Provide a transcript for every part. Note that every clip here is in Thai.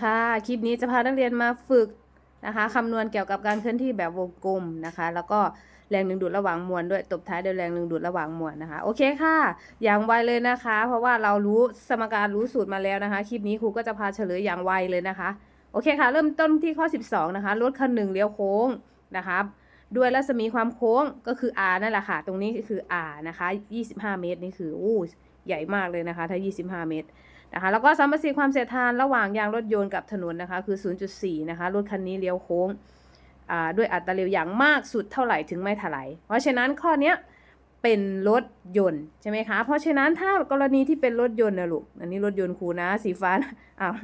ค่ะ คลิปนี้จะพานักเรียนมาฝึกนะคะคำนวณเกี่ยวกับการเคลื่อนที่แบบวงกลมนะคะ แล้วก็แรงดึงดูดระหว่างมวลด้วยตบท้ายด้วยแรงดึงดูดระหว่างมวลนะคะ โอเคค่ะ อย่างไวเลยนะคะ เพราะว่าเรารู้สมการรู้สูตรมาแล้วนะคะ คลิปนี้ครูก็จะพาเฉลยอย่างไวเลยนะคะ โอเคค่ะ เริ่มต้นที่ข้อ 12 นะคะ รถคันหนึ่งเลี้ยวโค้งนะคะด้วยรัศมีความโค้งก็คือ r นั่นแหละค่ะ ตรงนี้คือ r นะคะ 25 เมตรนี่คืออู้ใหญ่มากเลยนะคะ ถ้า 25 เมตร นะคะแล้วก็สัมประสิทธิ์ความเสียดทานระหว่างยางรถยนต์กับถนนนะคะคือ 0.4 นะคะรถคันนี้เลี้ยวโค้งด้วยอัตราเร็วอย่างมากสุดเท่าไหร่ถึงไม่ถลายเพราะฉะนั้นข้อนี้เป็นรถยนต์ใช่ไหมคะ เพราะฉะนั้นถ้ากรณีที่เป็นรถยนต์นะลูก อันนี้รถยนต์ครูนะ สีฟ้านะอ้าว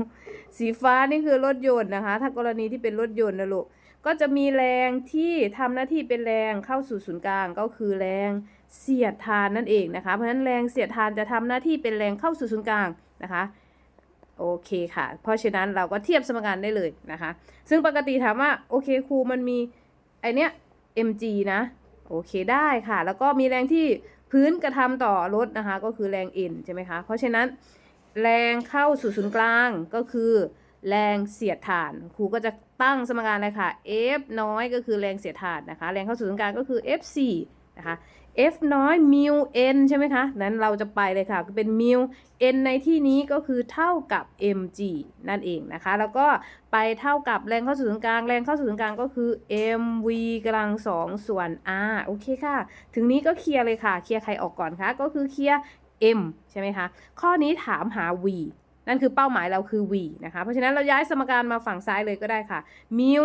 สีฟ้านี่คือรถยนต์นะคะ ถ้ากรณีที่เป็นรถยนต์นะลูก ก็จะมีแรงที่ทำหน้าที่เป็นแรงเข้าสู่ศูนย์กลางก็คือแรงเสียดทานนั่นเองนะคะ เพราะฉะนั้นแรงเสียดทานจะทำหน้าที่เป็นแรงเข้าสู่ศูนย์กลาง นะคะโอเคค่ะ เพราะฉะนั้นเราก็เทียบสมการได้เลยนะคะ ซึ่งปกติถามว่าโอเคครูมันมีไอเนี้ย mg นะโอเคได้ค่ะ แล้วก็มีแรงที่พื้นกระทำต่อรถนะคะ ก็คือแรง n ใช่ไหมคะ เพราะฉะนั้นแรงเข้าสู่ศูนย์กลางก็คือแรงเสียดทาน ครูก็จะตั้งสมการเลยค่ะ f น้อยก็คือแรงเสียดทานนะคะ แรงเข้าสู่ศูนย์กลางก็คือ f 4นะคะ f น้อย mu n ใช่ไหมคะ นั้นเราจะไปเลยค่ะก็เป็น mu n ในที่นี้ก็คือเท่ากับ mg นั่นเองนะคะ แล้วก็ไปเท่ากับแรงเข้าสู่ศูนย์กลาง แรงเข้าสู่ศูนย์กลางก็คือ mv กำลังสองส่วน r โอเคค่ะ ถึงนี้ก็เคลียร์เลยค่ะ เคลียร์ใครออกก่อนคะ ก็คือเคลียร์ m ใช่ไหมคะ ข้อนี้ถามหา v นั่นคือเป้าหมายเราคือ v นะคะ เพราะฉะนั้นเราย้ายสมการมาฝั่งซ้ายเลยก็ได้ค่ะมิว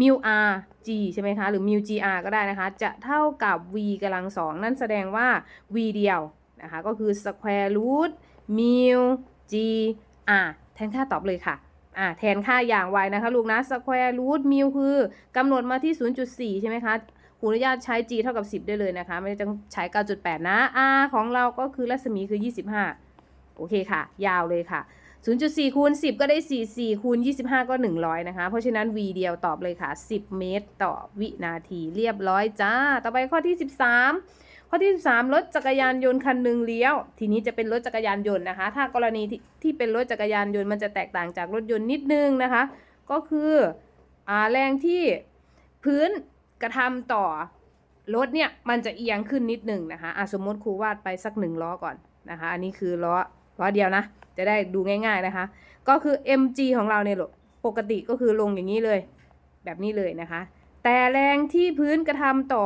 mu mu r g ใช่ไหมคะ หรือ mu gr ก็ได้นะคะ จะเท่ากับ v กำลังสองนั่นแสดงว่า v เดียวนะคะ ก็คือ square root mu g r แทนค่าตอบเลยค่ะอ่าแทนค่าอย่างไวนะคะลูกนะ square root mu คือกำหนดมาที่ 0.4 ใช่ไหมคะขออนุญาตใช้ g เท่ากับ 10 ได้เลยนะคะ ไม่ต้องใช้ 9.8 นะ r ของเราก็คือรัศมีคือ 25 โอเคค่ะ ยาวเลยค่ะ 0.4คูณ10 ก็ได้ 44คูณ25 ก็ 100 นะคะ เพราะฉะนั้น v เดียวตอบเลยค่ะ 10 เมตรต่อวินาทีเรียบร้อยจ้า ต่อไปข้อที่ 13 ข้อที่ 13 รถจักรยานยนต์คันหนึ่งเลี้ยว ทีนี้จะเป็นรถจักรยานยนต์นะคะ ถ้ากรณีที่ที่เป็นรถจักรยานยนต์มันจะแตกต่างจากรถยนต์นิดนึงนะคะ ก็คืออ่าแรงที่พื้นกระทำต่อรถเนี่ยมันจะเอียงขึ้นนิดนึงนะคะอะสมมติครูวาดไปสักหนึ่งล้อก่อนนะคะ อันนี้คือล้อ ล้อเดียวนะ จะได้ดูง่าย ๆนะคะ ก็คือ mg ของเราเนี่ยปกติก็คือลงอย่างนี้เลย แบบนี้เลยนะคะ แต่แรงที่พื้นกระทำต่อ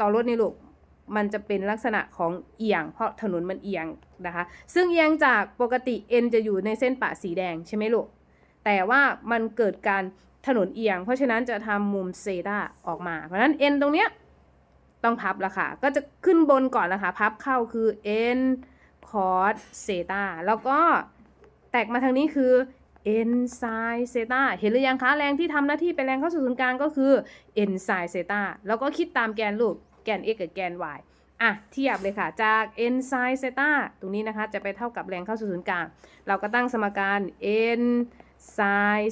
ต่อรถในลูกมันจะเป็นลักษณะของเอียง เพราะถนนมันเอียงนะคะ ซึ่งเอียงจากปกติ n จะอยู่ในเส้นปะสีแดงใช่ไหมลูก แต่ว่ามันเกิดการถนนเอียง เพราะฉะนั้นจะทำมุมเซตาออกมา เพราะฉะนั้น n ตรงเนี้ยต้องพับละค่ะ ก็จะขึ้นบนก่อนนะคะ พับเข้าคือ n คอสเซตาแล้วก็แตกมาทางนี้คือ n ไซเซตาเห็นหรือยังคะแรงที่ทำหน้าที่เป็นแรงเข้าสู่ศูนย์กลางก็คือ n ไซเซตาแล้วก็คิดตามแกนลูกแกน x กับแกน y อะเทียบเลยค่ะ จาก n ไซเซตาตรงนี้นะคะจะไปเท่ากับแรงเข้าสู่ศูนย์กลาง เราก็ตั้งสมการ n ไซ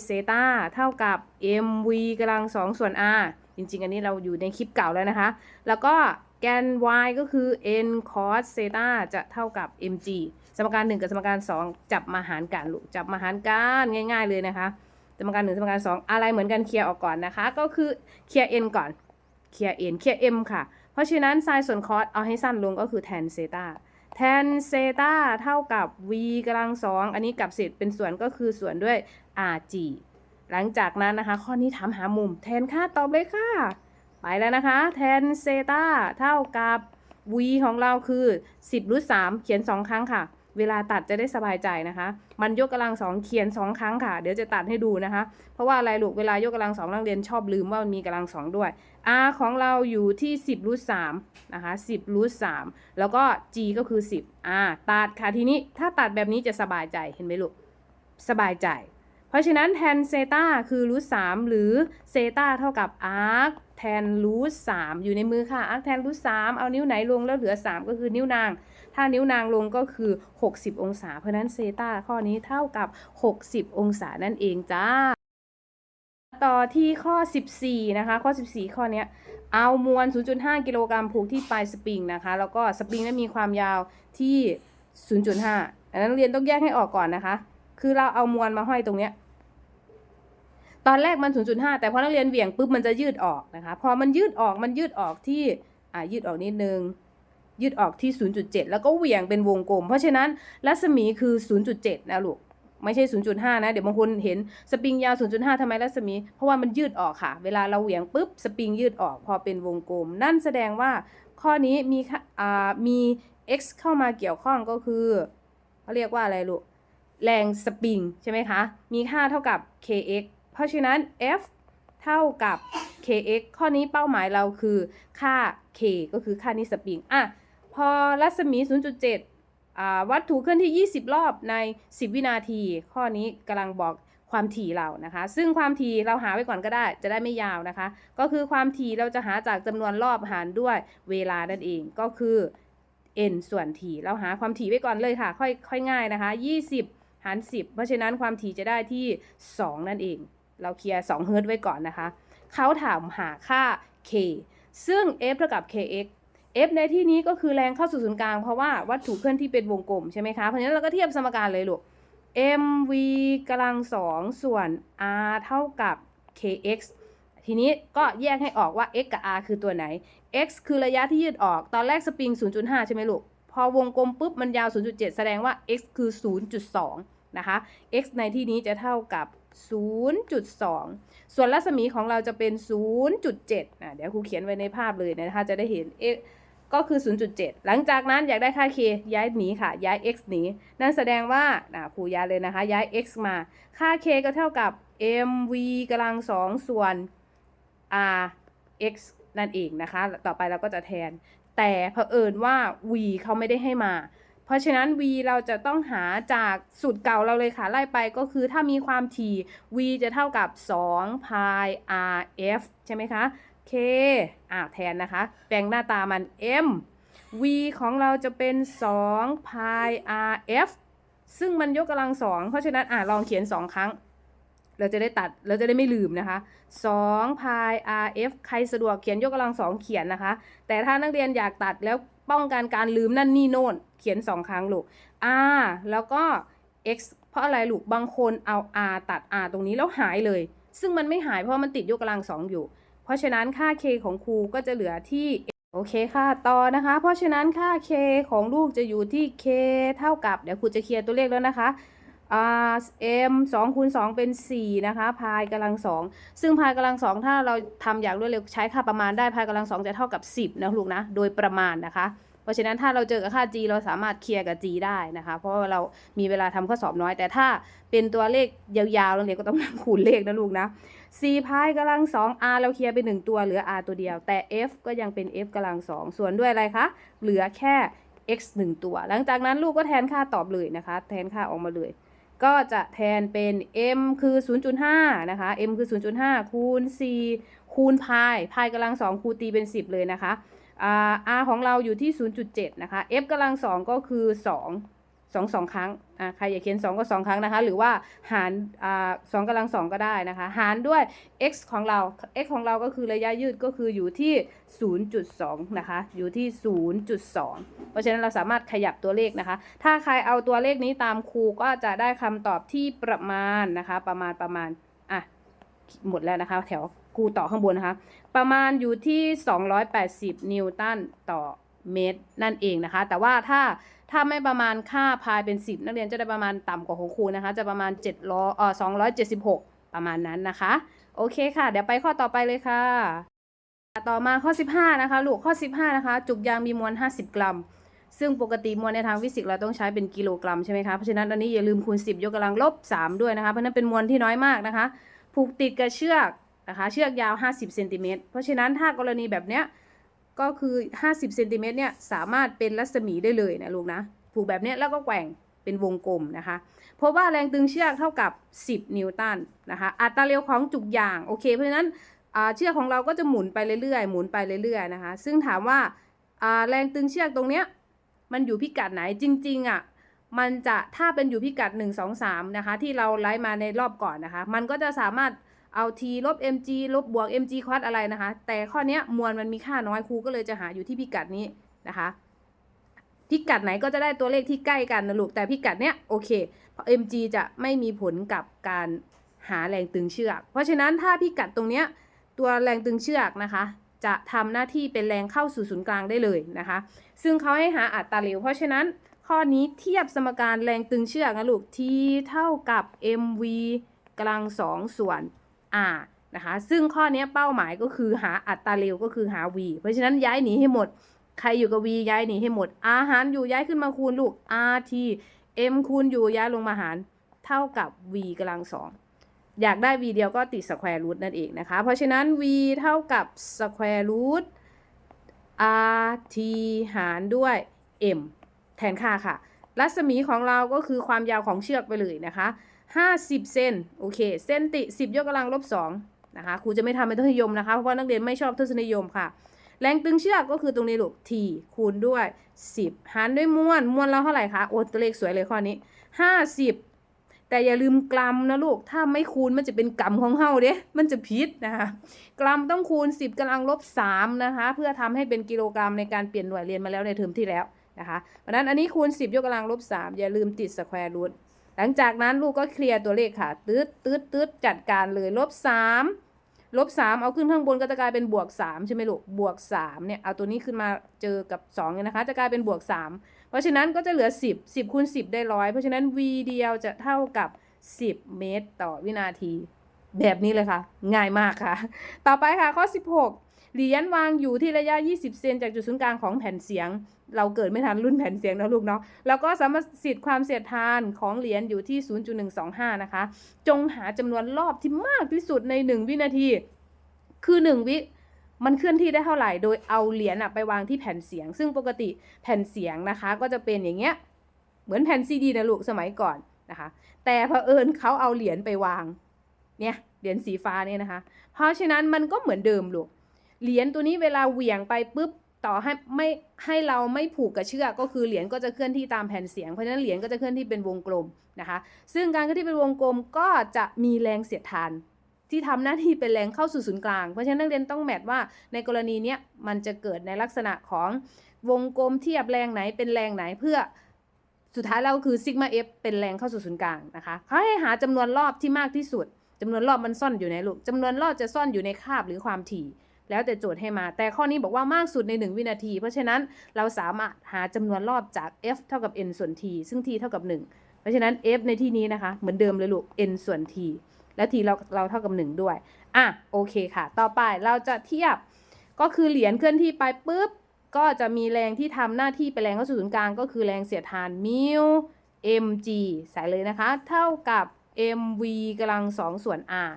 เซตาเท่ากับ mv กำลังสองส่วน r จริงๆ อันนี้เราอยู่ในคลิปเก่าแล้วนะคะ แล้วก็ แกน y ก็คือ n cos เซตาจะเท่ากับ mg สมการ 1 กับสมการ 2 จับมาหารกันลูกจับมาหารกันง่าย ๆ เลยนะคะ สมการ 1 สมการ 2 อะไรเหมือนกันเคลียร์ออกก่อนนะคะ ก็คือเคลียร์ n ก่อนเคลียร์ n เคลียร์ m ค่ะ เพราะฉะนั้นไซน์ส่วน cos เอาให้สั้นลงก็คือ tan เซตา tan เซตาเท่ากับ v กำลังสองอันนี้กับเศษเป็นส่วนก็คือส่วนด้วย rg หลังจากนั้นนะคะ ข้อนี้ถามหามุมแทนค่าตอบเลยค่ะ ไปแล้วนะคะ แทนเซตาเท่ากับ v ของเราคือ 10รูท3เขียน 2 ครั้งค่ะ เวลาตัดจะได้สบายใจนะคะ มันยกกำลังสองเขียน 2 ครั้งค่ะ เดี๋ยวจะตัดให้ดูนะคะ เพราะว่าอะไรลูกเวลายกกำลังสองนักเรียนชอบลืมว่ามันมีกำลังสองด้วย r ของเราอยู่ที่ 10รูท3นะคะ10รูท3แล้วก็ g ก็คือ 10 r ตัดค่ะทีนี้ถ้าตัดแบบนี้จะสบายใจเห็นไหมลูกสบายใจ เพราะฉะนั้นแทนเซตาคือรูทสามหรือเซตาเท่ากับอาร์คแทนรูทสามอยู่ในมือค่ะอาร์คแทนรูทสามเอานิ้วไหนลงแล้วเหลือ 3 ก็คือนิ้วนาง ถ้านิ้วนางลงก็คือ 60 องศา เพราะฉะนั้นเซตาข้อนี้เท่ากับ 60 องศานั่นเองจ้า ต่อที่ข้อ 14 นะคะ ข้อ 14 ข้อนี้เอามวล 0.5 กิโลกรัมผูกที่ปลายสปริงนะคะ แล้วก็สปริงนั้นมีความยาวที่ 0.5 อันนั้นเรียนต้องแยกให้ออกก่อนนะคะ คือเราเอามวลมาห้อยตรงเนี้ย ตอนแรกมัน 0.5 แต่พอนักเรียนเหวี่ยงปุ๊บมันจะยืดออกนะคะ พอมันยืดออกมันยืดออกที่อ่ายืดออกนิดนึงยืดออกที่ 0.7 แล้วก็เหวี่ยงเป็นวงกลม เพราะฉะนั้นรัศมีคือ 0.7 นะลูก ไม่ใช่ 0.5 นะ เดี๋ยวบางคนเห็นสปริงยาว 0.5 ทำไมรัศมี เพราะว่ามันยืดออกค่ะ เวลาเราเหวี่ยงปุ๊บสปริงยืดออกพอเป็นวงกลม นั่นแสดงว่าข้อนี้มีค่าอ่ามี x เข้ามาเกี่ยวข้องก็คือเขาเรียกว่าอะไรลูก แรงสปริงใช่ไหมคะ มีค่าเท่ากับ kx เพราะฉะนั้น F เท่ากับ kx ข้อนี้เป้าหมายเราคือค่า k ก็คือค่านี้สปริงอะพอรัศมี 0.7 วัตถุเคลื่อนที่ 20 รอบใน 10 วินาที ข้อนี้กำลังบอกความถี่เรานะคะ ซึ่งความถี่เราหาไว้ก่อนก็ได้ จะได้ไม่ยาวนะคะ ก็คือความถี่เราจะหาจากจำนวนรอบหารด้วยเวลานั่นเอง ก็คือ n ส่วนถี่ เราหาความถี่ไว้ก่อนเลยค่ะ ค่อยค่อยง่ายนะคะ 20าร 10 เพราะฉะนั้นความถี่จะได้ที่ 2 นั่นเอง เราเคลียร์2เฮิร์ตซ์ไว้ก่อนนะคะ เขาถามหาค่า k ซึ่ง f เท่ากับ kx f ในที่นี้ก็คือแรงเข้าสู่ศูนย์กลาง เพราะว่าวัตถุเคลื่อนที่เป็นวงกลมใช่ไหมคะ เพราะฉะนั้นเราก็เทียบสมการเลยลูก mv กำลังสองส่วน r เท่ากับ kx ทีนี้ก็แยกให้ออกว่า x กับ r คือตัวไหน x คือระยะที่ยืดออก ตอนแรกสปริง 0.5 ใช่ไหมลูก พอวงกลมปุ๊บ มันยาว 0.7 แสดงว่า x คือ 0.2 นะคะ x ในที่นี้จะเท่ากับ 0.2 ส่วนรัศมีของเราจะเป็น 0.7อะเดี๋ยวครูเขียนไว้ในภาพเลยนะคะ จะได้เห็น x ก็คือ 0.7 หลังจากนั้นอยากได้ค่า k ย้ายหนีค่ะ ย้าย x หนี นั่นแสดงว่าอะครูย้ายเลยนะคะ ย้าย x มา ค่า k ก็เท่ากับ mv กำลังสองส่วน r x นั่นเองนะคะ ต่อไปเราก็จะแทน แต่เผอิญว่า v เขาไม่ได้ให้มา เพราะฉะนั้น v เราจะต้องหาจากสูตรเก่าเราเลยค่ะไล่ไปก็คือถ้ามีความถี่ v จะเท่ากับ2 pi r f ใช่ไหมคะ k อ่าแทนนะคะ แปลงหน้าตามัน m v ของเราจะเป็น2 pi r f ซึ่งมันยกกำลังสองเพราะฉะนั้นอ่าลองเขียน 2 ครั้ง เราจะได้ตัดเราจะได้ไม่ลืมนะคะ2 pi rf ใครสะดวกเขียนยกกำลังสองเขียนนะคะ แต่ถ้านักเรียนอยากตัดแล้ว ป้องกันการลืมนั่นนี่โน่น เขียนสองครั้งลูก r แล้วก็ x เพราะอะไรลูก บางคนเอา r ตัด r ตรงนี้แล้วหายเลย ซึ่งมันไม่หายเพราะมันติดยกกำลังสองอยู่ เพราะฉะนั้นค่า k ของครูก็จะเหลือที่ โอเคค่ะ ต่อนะคะ เพราะฉะนั้นค่า k ของลูกจะอยู่ที่ k เท่ากับ เดี๋ยวครูจะเคลียร์ตัวเลขแล้วนะคะ เอ่า m 2คูณ2เป็น4นะคะ พายกำลังสองซึ่งพายกำลังสองถ้าเราทำอย่างรวดเร็วใช้ค่าประมาณได้พายกำลังสองจะเท่ากับ10นะลูกนะโดยประมาณนะคะ เพราะฉะนั้นถ้าเราเจอกับค่า g เราสามารถเคลียร์กับ g ได้นะคะ เพราะว่าเรามีเวลาทำข้อสอบน้อย แต่ถ้าเป็นตัวเลขยาวๆนักเรียนก็ต้องนั่งคูณเลขนะลูกนะ4พายกำลัง2 r เราเคลียร์ไป1ตัวเหลือ r ตัวเดียว แต่ f ก็ยังเป็น f กำลัง2ส่วนด้วยอะไรคะเหลือแค่ x 1 ตัว หลังจากนั้นลูกก็แทนค่าตอบเลยนะคะ แทนค่าออกมาเลย ก็จะแทนเป็น m คือ 0.5 นะคะ m คือ 0.5 คูณ 4 คูณพายพายกำลัง2คูณตีเป็น 10 เลยนะคะอ่า r ของเราอยู่ที่ 0.7 นะคะ f กำลัง2ก็คือ 2 2 2ครั้งอ่าใครอยากเขียน 2 ก็ 2 ครั้งนะคะ หรือว่าหารอ่า2กำลัง2ก็ได้นะคะ หารด้วย x ของเรา x ของเราก็คือระยะยืดก็คืออยู่ที่ 0.2 นะคะ อยู่ที่ 0.2 เพราะฉะนั้นเราสามารถขยับตัวเลขนะคะ ถ้าใครเอาตัวเลขนี้ตามครูก็จะได้คำตอบที่ประมาณนะคะ ประมาณประมาณอะหมดแล้วนะคะ แถวครูต่อข้างบนนะคะ ประมาณอยู่ที่ 280 นิวตันต่อ เมตรนั่นเองนะคะ แต่ว่าถ้าถ้าไม่ประมาณค่าพายเป็น 10 นักเรียนจะได้ประมาณต่ำกว่าของครูนะคะ จะประมาณ7ล้อเอ่อ276 ประมาณนั้นนะคะ โอเคค่ะ เดี๋ยวไปข้อต่อไปเลยค่ะ ต่อมาข้อ 15 นะคะ ลูกข้อ 15 นะคะ จุกยางมีมวล 50 กรัม ซึ่งปกติมวลในทางฟิสิกส์เราต้องใช้เป็นกิโลกรัมใช่ไหมคะ เพราะฉะนั้นอันนี้อย่าลืมคูณ 10 ยกกำลังลบ 3 ด้วยนะคะ เพราะฉะนั้นเป็นมวลที่น้อยมากนะคะ ผูกติดกับเชือกนะคะ เชือกยาว 50 เซนติเมตร เพราะฉะนั้นถ้ากรณีแบบเนี้ย ก็คือ 50เซนติเมตรเนี่ยสามารถเป็นรัศมีได้เลยนะลูกนะผูกแบบนี้แล้วก็แกว่งเป็นวงกลมนะคะ เพราะว่าแรงตึงเชือกเท่ากับ 10 นิวตันนะคะอัตราเร็วของจุกยางโอเค เพราะฉะนั้นเชือกของเราก็จะหมุนไปเรื่อยๆ หมุนไปเรื่อยๆนะคะ ซึ่งถามว่าแรงตึงเชือกตรงเนี้ยมันอยู่พิกัดไหนจริงๆอะมันจะถ้าเป็นอยู่พิกัด 1 2 3นะคะที่เราไล่มาในรอบก่อนนะคะ มันก็จะสามารถ เอา t ลบ mg ลบบวก mg ควอดอะไรนะคะ แต่ข้อนี้มวลมันมีค่าน้อยครูก็เลยจะหาอยู่ที่พิกัดนี้นะคะพิกัดไหนก็จะได้ตัวเลขที่ใกล้กันนะลูก แต่พิกัดเนี้ยโอเค mg จะไม่มีผลกับการหาแรงตึงเชือก เพราะฉะนั้นถ้าพิกัดตรงเนี้ยตัวแรงตึงเชือกนะคะ จะทำหน้าที่เป็นแรงเข้าสู่ศูนย์กลางได้เลยนะคะ ซึ่งเขาให้หาอัตราเร็ว เพราะฉะนั้นข้อนี้เทียบสมการแรงตึงเชือกนะลูก t เท่ากับ mv กำลังสองส่วน r นะคะซึ่งข้อนี้เป้าหมายก็คือหาอัตราเร็วก็คือหา v เพราะฉะนั้นย้ายหนีให้หมด ใครอยู่กับ v ย้ายหนีให้หมด r หารอยู่ย้ายขึ้นมาคูณลูก rt m คูณอยู่ย้ายลงมาหารเท่ากับ v กำลังสองอยากได้ v เดียวก็ติดสแควร์รูทนั่นเองนะคะ เพราะฉะนั้น v เท่ากับสแควร์รูท rt หารด้วย m แทนค่าค่ะ รัศมีของเราก็คือความยาวของเชือกไปเลยนะคะ 50 เซนโอเค เซนติ 10 ยกกำลังลบ2นะคะครูจะไม่ทำเป็นทศนิยมนะคะ เพราะว่านักเรียนไม่ชอบทศนิยมค่ะ แรงตึงเชือกก็คือตรงนี้ลูก t คูณด้วย 10 หารด้วยมวลมวลเราเท่าไหร่คะโอ้ตัวเลขสวยเลยข้อนี้ 50 แต่อย่าลืมกรัมนะลูก ถ้าไม่คูณมันจะเป็นกรัมของเฮาเด้มันจะผิดนะคะ กรัมต้องคูณ 10กำลังลบ3นะคะ เพื่อทำให้เป็นกิโลกรัมในการเปลี่ยนหน่วยเรียนมาแล้วในเทอมที่แล้วนะคะเพราะฉะนั้นอันนี้คูณ 10 ยกกำลังลบ3อย่าลืมติดสแควร์รูท หลังจากนั้นลูกก็เคลียร์ตัวเลขค่ะตืดตืดตืดจัดการเลยลบสามลบสามเอาขึ้นข้างบนก็จะกลายเป็นบวกสามใช่ไหมลูกบวกสามเนี่ยเอาตัวนี้ขึ้นมาเจอกับสองเนี่ยนะคะ จะกลายเป็นบวกสามเพราะฉะนั้นก็จะเหลือสิบสิบคูณสิบได้ร้อยเพราะฉะนั้น v เดียวจะเท่ากับสิบเมตรต่อวินาที แบบนี้เลยค่ะ ง่ายมากค่ะ ต่อไปค่ะข้อ16 เหรียญวางอยู่ที่ระยะ 20 เซนจากจุดศูนย์กลางของแผ่นเสียง เราเกิดไม่ทันรุ่นแผ่นเสียงนะลูกเนาะ แล้วก็สามารถสิทธิ์ความเสียดทานของเหรียญอยู่ที่ 0.125 นะคะ จงหาจำนวนรอบที่มากที่สุดใน 1 วินาที คือ 1 วิมันเคลื่อนที่ได้เท่าไหร่ โดยเอาเหรียญไปวางที่แผ่นเสียง ซึ่งปกติแผ่นเสียงนะคะ ก็จะเป็นอย่างเงี้ย เหมือนแผ่นซีดีนะลูกสมัยก่อนนะคะ แต่เผอิญเขาเอาเหรียญไปวาง เนี่ย เหรียญสีฟ้าเนี่ยนะคะ เพราะฉะนั้นมันก็เหมือนเดิมลูก เหรียญตัวนี้เวลาเหวี่ยงไปปุ๊บต่อให้ไม่ให้เราไม่ผูกกับเชือกก็คือเหรียญก็จะเคลื่อนที่ตามแผ่นเสียงเพราะฉะนั้นเหรียญก็จะเคลื่อนที่เป็นวงกลมนะคะ ซึ่งการเคลื่อนที่เป็นวงกลมก็จะมีแรงเสียดทาน ที่ทำหน้าที่เป็นแรงเข้าสู่ศูนย์กลาง เพราะฉะนั้นนักเรียนต้องแมทว่าในกรณีนี้มันจะเกิดในลักษณะของวงกลมเทียบแรงไหนเป็นแรงไหนเพื่อสุดท้ายเราคือซิกมาเอฟเป็นแรงเข้าสู่ศูนย์กลางนะคะเขาให้หาจำนวนรอบที่มากที่สุดจำนวนรอบมันซ่อนอยู่ในลูกจำนวนรอบจะซ่อนอยู่ในคาบหรือความถี่ แล้วแต่โจทย์ให้มา แต่ข้อนี้บอกว่ามากสุดใน 1 วินาที เพราะฉะนั้นเราสามารถหาจำนวนรอบจาก f เท่ากับ n ส่วน t ซึ่ง t เท่ากับ 1 เพราะฉะนั้น f ในที่นี้นะคะ เหมือนเดิมเลยลูก n ส่วน t และ t เราเราเท่ากับ 1 ด้วย อะโอเคค่ะ ต่อไปเราจะเทียบก็คือเหรียญเคลื่อนที่ไปปุ๊บก็จะมีแรงที่ทำหน้าที่เป็นแรงเข้าสู่ศูนย์กลางก็คือแรงเสียดทานมิว mg ใส่เลยนะคะ เท่ากับ mv กำลังสองส่วน r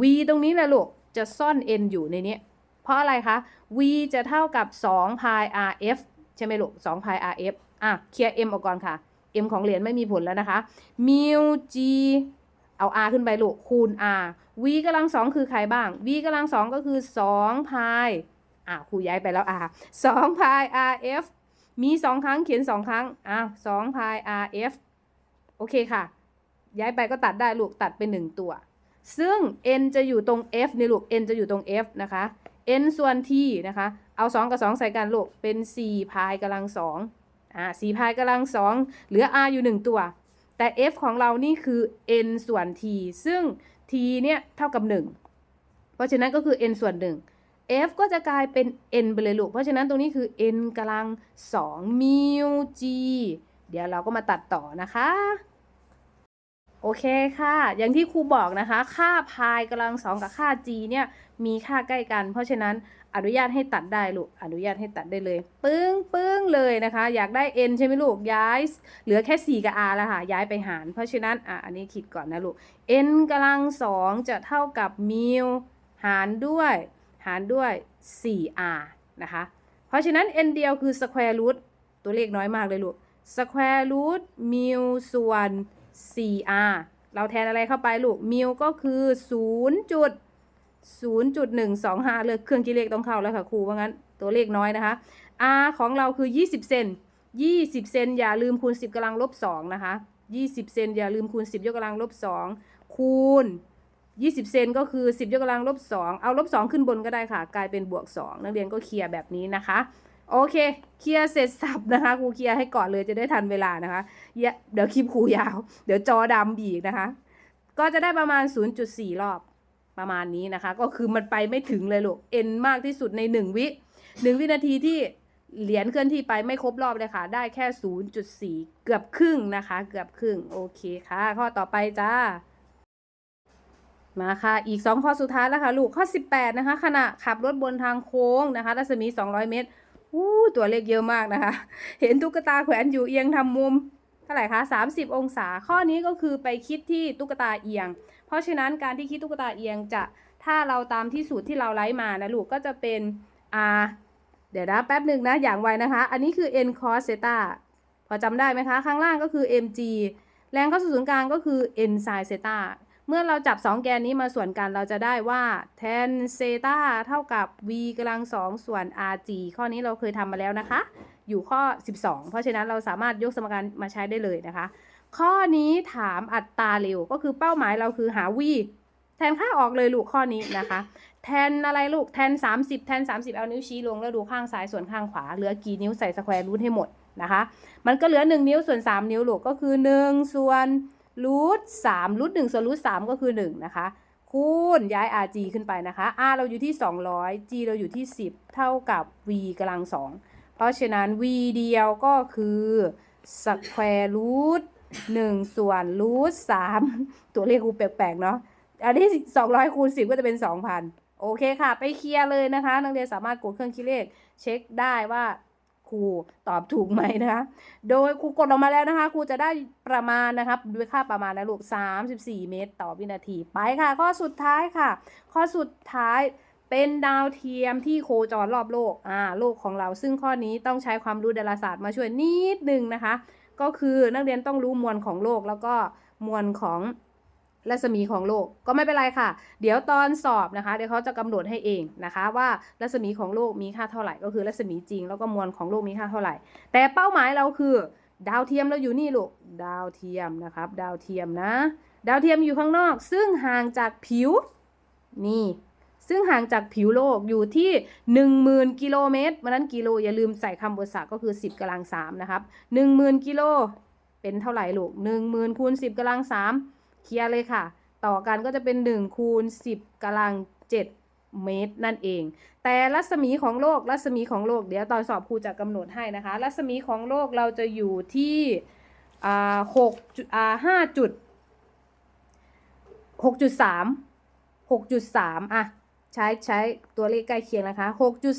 v ตรงนี้แหละลูกจะซ่อน n อยู่ในนี้ เพราะอะไรคะ v จะเท่ากับ2 pi rf ใช่ไหมลูก2 pi rf อะเคลียร์ m ออกก่อนค่ะ m ของเหรียญไม่มีผลแล้วนะคะ mu g เอา r ขึ้นไปลูกคูณ r v กำลังสองคือใครบ้าง v กำลังสองก็คือ2 pi อะครูย้ายไปแล้ว r 2 pi rf มีสองครั้งเขียนสองครั้งอะ2 pi rf โอเคค่ะ ย้ายไปก็ตัดได้ลูกตัดเป็นหนึ่งตัว ซึ่ง n จะอยู่ตรง f นี่ลูก n จะอยู่ตรง f นะคะ n ส่วน t นะคะ เอา 2 กับ 2 ใส่กันลูก เป็น4พายกำลัง2อ่า4พายกำลัง2เหลือ r อยู่ 1 ตัว แต่ f ของเรานี่คือ n ส่วน t ซึ่ง t เนี่ยเท่ากับ 1 เพราะฉะนั้นก็คือ n ส่วน 1 f ก็จะกลายเป็น n ไปเลยลูก เพราะฉะนั้นตรงนี้คือ n กำลัง2มิว g เดี๋ยวเราก็มาตัดต่อนะคะ โอเคค่ะ อย่างที่ครูบอกนะคะ ค่าพายกำลังสองกับค่า g เนี่ยมีค่าใกล้กัน เพราะฉะนั้นอนุญาตให้ตัดได้ลูก อนุญาตให้ตัดได้เลย ปึ้งปึ้งเลยนะคะ อยากได้ n ใช่ไหมลูก ย้าย เหลือแค่ 4 กับ r แล้วค่ะ ย้ายไปหาร เพราะฉะนั้น อะ อันนี้คิดก่อนนะลูก n กำลังสองจะเท่ากับมิวหารด้วย หารด้วย 4r นะคะ เพราะฉะนั้น n เดียวคือ square root ตัวเลขน้อยมากเลยลูก square root มิวส่วน 4r เราแทนอะไรเข้าไปลูกมิวก็คือ 0 จุด0.125 เลยเครื่องคิดเลขต้องเข้าแล้วค่ะครูว่างั้นตัวเลขน้อยนะคะ r ของเราคือ 20 เซน20 เซนอย่าลืมคูณ 10กำลังลบ2นะคะ 20 เซนอย่าลืมคูณ 10 ยกกำลังลบ2คูณ 20 เซนก็คือ 10 ยกกำลังลบ2เอาลบ2ขึ้นบนก็ได้ค่ะ กลายเป็นบวก 2 นักเรียนก็เคลียร์แบบนี้นะคะ โอเคเคลียร์เสร็จสับนะคะครูเคลียร์ให้ก่อนเลยจะได้ทันเวลานะคะเดี๋ยวคลิปครูยาว เดี๋ยวจอดำอีกนะคะ ก็จะได้ประมาณ 0.4 รอบประมาณนี้นะคะ ก็คือมันไปไม่ถึงเลยลูก n มากที่สุดใน 1 วิ1วินาทีที่เหรียญเคลื่อนที่ไปไม่ครบรอบเลยค่ะ ได้แค่ 0.4 เกือบครึ่งนะคะ เกือบครึ่งโอเคค่ะ ข้อต่อไปจ้ามาค่ะ อีก 2 ข้อสุดท้ายแล้วค่ะ ลูกข้อ 18 นะคะขณะขับรถบนทางโค้งนะคะรัศมี 200 เมตร อู้ตัวเลขเยอะมากนะคะ เห็นตุ๊กตาแขวนอยู่เอียงทำมุมเท่าไหร่คะ30 องศา ข้อนี้ก็คือไปคิดที่ตุ๊กตาเอียง เพราะฉะนั้นการที่คิดตุ๊กตาเอียงจะถ้าเราตามที่สูตรที่เราไล่มานะลูกก็จะเป็น r เดี๋ยวนะแป๊บหนึ่งนะอย่างไวนะคะ อันนี้คือ n cos theta พอจำได้ไหมคะ ข้างล่างก็คือ mg แรงเข้าสู่ศูนย์กลางก็คือ n sin theta เมื่อเราจับ 2 แกนนี้มาส่วนกันเราจะได้ว่า tan theta เท่ากับ v กำลัง2ส่วน rg ข้อนี้เราเคยทำมาแล้วนะคะ อยู่ข้อ 12 เพราะฉะนั้นเราสามารถยกสมการมาใช้ได้เลยนะคะ ข้อนี้ถามอัตราเร็วก็คือเป้าหมายเราคือหา v แทนค่าออกเลยลูกข้อนี้นะคะ แทนอะไรลูกแทน 30 แทน 30 เอานิ้วชี้ลงแล้วดูข้างซ้ายส่วนข้างขวา เหลือกี่นิ้วใส่สแควร์รูทให้หมดนะคะ มันก็เหลือ 1 นิ้วส่วน 3 นิ้วลูกก็คือ 1 ส่วน รูท3รูท1ส่วนรูท3ก็คือ1นะคะ คูณย้าย rg ขึ้นไปนะคะ r เราอยู่ที่ 200 g เราอยู่ที่ 10 เท่ากับ v กำลัง2เพราะฉะนั้น v เดียวก็คือสแควร์รูท1ส่วนรูท3ตัวเลขกูแปลกๆเนาะอันนี้200คูณ10ก็จะเป็น2,000โอเคค่ะ ไปเคลียร์เลยนะคะ นักเรียนสามารถกดเครื่องคิดเลข เช็คได้ว่า ครูตอบถูกไหมนะคะ โดยครูกดออกมาแล้วนะคะครูจะได้ประมาณนะครับด้วยค่าประมาณนะลูก 34 เมตร ต่อวินาที ไปค่ะ ข้อสุดท้ายค่ะ ข้อสุดท้ายเป็นดาวเทียมที่โคจรรอบโลก อ่า โลกของเรา ซึ่งข้อนี้ต้องใช้ความรู้ดาราศาสตร์มาช่วยนิดนึงนะคะ ก็คือนักเรียนต้องรู้มวลของโลกแล้วก็มวลของ รัศมีของโลกก็ไม่เป็นไรค่ะ เดี๋ยวตอนสอบนะคะ เดี๋ยวเขาจะกำหนดให้เองนะคะ ว่ารัศมีของโลกมีค่าเท่าไหร่ ก็คือรัศมีจริง แล้วก็มวลของโลกมีค่าเท่าไหร่ แต่เป้าหมายเราคือ ดาวเทียมเราอยู่นี่ลูกดาวเทียมนะครับ ดาวเทียมนะ ดาวเทียมอยู่ข้างนอก ซึ่งห่างจากผิวนี่ซึ่งห่างจากผิวโลกอยู่ที่ 10,000 กิโลเมตรวันนั้นกิโลอย่าลืมใส่คำบริษัทก็คือ 10กำลัง3นะครับ 10,000 กิโลเป็นเท่าไหร่ลูก 10,000คูณ10กำลัง3 เคลียร์เลยค่ะ ต่อกันก็จะเป็น1คูณ10กำลัง 7 เมตรนั่นเอง แต่รัศมีของโลกรัศมีของโลกเดี๋ยวตอนสอบครูจะกำหนดให้นะคะ รัศมีของโลกเราจะอยู่ที่อ่า6จุดอ่า5จุด6.3 6.3อะใช้ใช้ตัวเลขใกล้เคียงนะคะ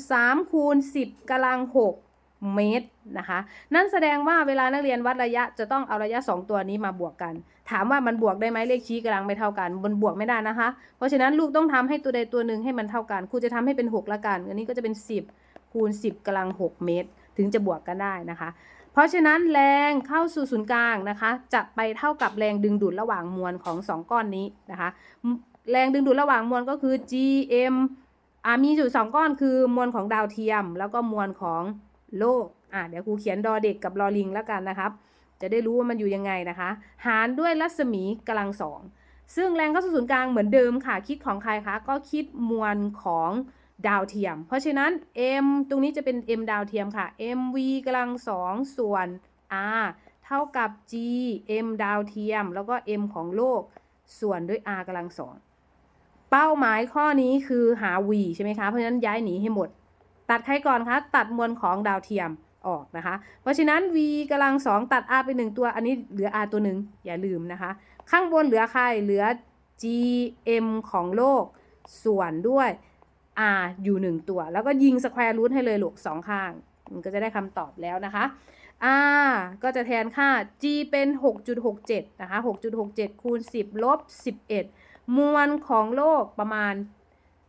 6.3คูณ10กำลัง6เมตรนะคะ นั่นแสดงว่าเวลานักเรียนวัดระยะจะต้องเอาระยะ 2 ตัวนี้มาบวกกัน ถามว่ามันบวกได้ไหมเลขชี้กำลังไม่เท่ากันมันบวกไม่ได้นะคะ เพราะฉะนั้นลูกต้องทำให้ตัวใดตัวหนึ่งให้มันเท่ากันครูจะทำให้เป็น6ละกันอันนี้ก็จะเป็น 10 คูณ 10กำลัง 6 เมตร ถึงจะบวกกันได้นะคะ เพราะฉะนั้นแรงเข้าสู่ศูนย์กลางนะคะ จะไปเท่ากับแรงดึงดูดระหว่างมวลของ 2 ก้อนนี้นะคะ แรงดึงดูดระหว่างมวลก็คือ gm อ่ามีอยู่สองก้อนคือมวลของดาวเทียม แล้วก็มวลของโลกอ่าเดี๋ยวครูเขียนดอเด็กกับลอลิงแล้วกันนะครับ จะได้รู้ว่ามันอยู่ยังไงนะคะ หารด้วยรัศมีกำลังสองซึ่งแรงเข้าสู่ศูนย์กลางเหมือนเดิมค่ะ คิดของใครคะ ก็คิดมวลของดาวเทียม เพราะฉะนั้น m ตรงนี้จะเป็น m ดาวเทียมค่ะ mv กำลังสองส่วน r เท่ากับ g m ดาวเทียม แล้วก็ m ของโลก ส่วนด้วย r กำลังสองเป้าหมายข้อนี้คือหา v ใช่ไหมคะ เพราะฉะนั้นย้ายหนีให้หมด ตัดใครก่อนคะ ตัดมวลของดาวเทียม ออกนะคะ เพราะฉะนั้น v กำลังสองตัด r ไปหนึ่งตัว อันนี้เหลือ r ตัวหนึ่งอย่าลืมนะคะ ข้างบนเหลือใครเหลือ gm ของโลก ส่วนด้วย r อยู่หนึ่งตัว แล้วก็ยิงสแควร์รูทให้เลยลูกสองข้าง มันก็จะได้คำตอบแล้วนะคะ r ก็จะแทนค่า g เป็น 6.67 นะคะ 6.67 คูณ 10 ลบ 11 มวลของโลกประมาณ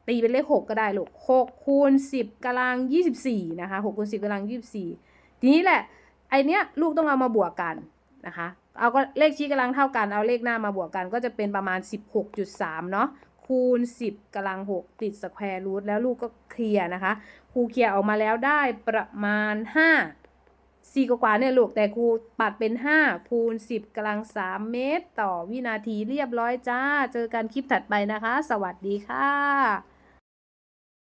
ตีเป็นเลข 6 ก็ได้ลูก 6 คูณ 10กำลัง24 นะคะ 6 คูณ 10กำลัง24 ทีนี้แหละไอเนี้ยลูกต้องเอามาบวกกันนะคะ เอาก็เลขชี้กำลังเท่ากัน เอาเลขหน้ามาบวกกัน ก็จะเป็นประมาณ 16.3 เนาะคูณ 10กำลัง 6 ติดสแควร์รูทแล้วลูกก็เคลียร์นะคะครูเคลียร์ออกมาแล้วได้ประมาณ5สี่กว่าเนี่ยลูก แต่ครูปัดเป็น 5 คูณ 10กำลัง 3 เมตร ต่อวินาทีเรียบร้อยจ้า เจอกันคลิปถัดไปนะคะ สวัสดีค่ะ